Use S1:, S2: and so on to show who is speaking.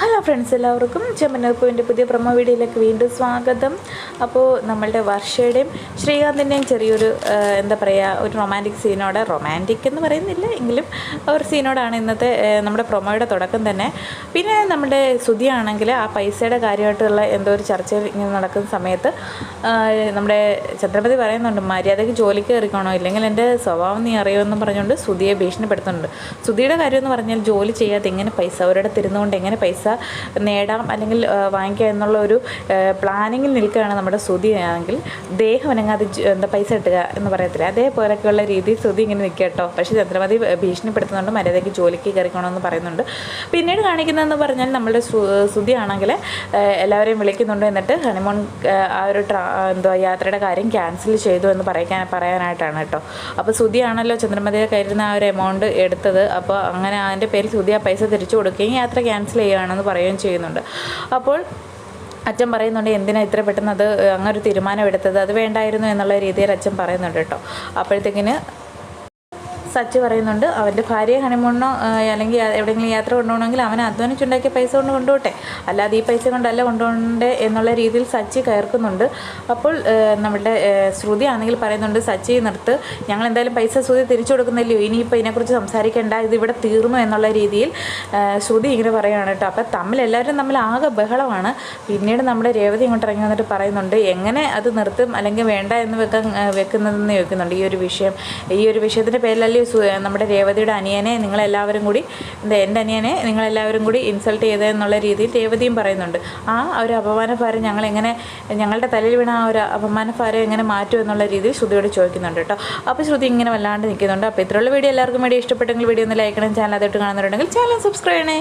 S1: Hello friends എല്ലാവർക്കും ചെമ്മനൂർപ്പൂവിന്റെ പുതിയ promo വീഡിയോയിലേക്ക് വീണ്ടും സ്വാഗതം. അപ്പോൾ നമ്മളുടെ വർഷയുടെയും ശ്രീകാന്തിന്റെയും ചെറിയൊരു എന്താ പറയുക ഒരു റൊമാന്റിക് സീനോടെ റൊമാന്റിക് എന്ന് പറയുന്നില്ല എങ്കിലും ഒരു സീനോടാണ് ഇന്നത്തെ നമ്മുടെ പ്രൊമോയുടെ തുടക്കം തന്നെ. പിന്നെ നമ്മുടെ സുധിയാണെങ്കിൽ ആ പൈസയുടെ കാര്യമായിട്ടുള്ള എന്തോ ഒരു ചർച്ച ഇങ്ങനെ നടക്കുന്ന സമയത്ത് നമ്മുടെ ഛത്രപതി പറയുന്നുണ്ട് മര്യാദയ്ക്ക് ജോലിക്ക് കയറിക്കണോ? ഇല്ലെങ്കിൽ എന്റെ സ്വഭാവം നീ അറിയുമെന്ന് പറഞ്ഞുകൊണ്ട് സുധിയെ ഭീഷണിപ്പെടുത്തുന്നുണ്ട്. സുധിയുടെ കാര്യം എന്ന് പറഞ്ഞാൽ ജോലി ചെയ്യാതെ എങ്ങനെ പൈസ അവരുടെ തിരുന്നുകൊണ്ട് എങ്ങനെ പൈസ നേടാം അല്ലെങ്കിൽ വാങ്ങിക്കാം എന്നുള്ള ഒരു പ്ലാനിങ്ങിൽ നിൽക്കുകയാണ് നമ്മുടെ സുധി ആണെങ്കിൽ. ദേഹം അനങ്ങാതെ എന്താ പൈസ കിട്ടുക എന്ന് പറയത്തില്ല. അതേപോലെയൊക്കെയുള്ള രീതി ശ്രുതി ഇങ്ങനെ നിൽക്കുക കേട്ടോ. പക്ഷേ ചന്ദ്രമതി ഭീഷണിപ്പെടുത്തുന്നുണ്ട്. മര്യാദയ്ക്ക് ജോലിക്ക് കയറിക്കണമെന്ന് പറയുന്നുണ്ട്. പിന്നീട് കാണിക്കുന്നതെന്ന് പറഞ്ഞാൽ നമ്മുടെ ശ്രുതി ആണെങ്കിൽ എല്ലാവരെയും വിളിക്കുന്നുണ്ട് എന്നിട്ട് ഹണിമോൺ ആ ഒരു ട്രാ എന്തുവാ യാത്രയുടെ കാര്യം ക്യാൻസൽ ചെയ്തു എന്ന് പറയാൻ പറയാനായിട്ടാണ് കേട്ടോ. അപ്പോൾ സുധിയാണല്ലോ ആണല്ലോ കയ്യിൽ നിന്ന് ആ ഒരു എമൗണ്ട് എടുത്തത്. അപ്പോൾ അങ്ങനെ അതിന്റെ പേരിൽ സുധി ആ പൈസ തിരിച്ചു കൊടുക്കുകയും യാത്ര ക്യാൻസൽ ചെയ്യുകയാണെന്ന് പറയുകയും ചെയ്യുന്നുണ്ട്. അപ്പോൾ അച്ഛൻ പറയുന്നുണ്ട് എന്തിനാ ഇത്ര പെട്ടെന്ന് അത് അങ്ങനെ ഒരു തീരുമാനം എടുത്തത്? അത് വേണ്ടായിരുന്നു എന്നുള്ള രീതിയിൽ അച്ഛൻ പറയുന്നുണ്ട് കേട്ടോ. അപ്പോഴത്തേക്കിന് സച്ചി പറയുന്നുണ്ട്. അവന്റെ ഭാര്യയെ ഹണിമൂണിനോ അല്ലെങ്കിൽ എവിടെയെങ്കിലും യാത്ര കൊണ്ടുപോകണമെങ്കിൽ അവൻ അധ്വാനിച്ചുണ്ടാക്കിയ പൈസ കൊണ്ട് കൊണ്ടുപോട്ടെ. അല്ലാതെ ഈ പൈസ കൊണ്ടല്ല കൊണ്ടുപോകണ്ടേ എന്നുള്ള രീതിയിൽ സച്ചി കയർക്കുന്നുണ്ട്. അപ്പോൾ നമ്മുടെ ശ്രുതി ആണെങ്കിൽ പറയുന്നുണ്ട് സച്ചി നിർത്ത്. ഞങ്ങൾ എന്തായാലും പൈസ ശ്രുതി തിരിച്ചു കൊടുക്കുന്നില്ലയോ ഇനിയിപ്പോൾ ഇതിനെക്കുറിച്ച് സംസാരിക്കേണ്ട. ഇത് ഇവിടെ തീർന്നു എന്നുള്ള രീതിയിൽ ശ്രുതി ഇങ്ങനെ പറയുകയാണ് കേട്ടോ. അപ്പോൾ തമ്മിൽ എല്ലാവരും തമ്മിൽ ആകെ ബഹളമാണ്. പിന്നീട് നമ്മുടെ രേവതി ഇങ്ങോട്ട് ഇറങ്ങി വന്നിട്ട് പറയുന്നുണ്ട് എങ്ങനെ അത് നിർത്തും? അല്ലെങ്കിൽ വേണ്ട എന്ന് വെക്കാൻ വെക്കുന്നതെന്ന് ചോദിക്കുന്നുണ്ട് ഈ ഒരു വിഷയം. ഈ ഒരു വിഷയത്തിന്റെ പേരിലല്ലേ നമ്മുടെ രേവതിയുടെ അനിയനെ നിങ്ങളെല്ലാവരും കൂടി എന്റെ അനിയനെ നിങ്ങളെല്ലാവരും കൂടി ഇൻസൾട്ട് ചെയ്തതെന്നുള്ള രീതിയിൽ രേവതിയും പറയുന്നുണ്ട്. ആ ഒരു അപമാനഭാരം ഞങ്ങൾ എങ്ങനെ ഞങ്ങളുടെ തലയിൽ വീണ ആ ഒരു അപമാനഭാരം എങ്ങനെ മാറ്റും എന്നുള്ള രീതിയിൽ ശ്രുതിയോട് ചോദിക്കുന്നുണ്ട് കേട്ടോ. അപ്പോൾ ശ്രുതി ഇങ്ങനെ വല്ലാണ്ട് നിൽക്കുന്നുണ്ട്. അപ്പോൾ ഇത്രയുള്ള വീഡിയോ എല്ലാവർക്കും വേണ്ടി ഇഷ്ടപ്പെട്ടെങ്കിൽ വീഡിയോ ഒന്ന് ലൈക്ക് ചെയ്യണം ചാനൽ അതായിട്ട് കാണുന്നുണ്ടെങ്കിൽ ചാനൽ സബ്സ്ക്രൈബ് ചെയ്യണേ.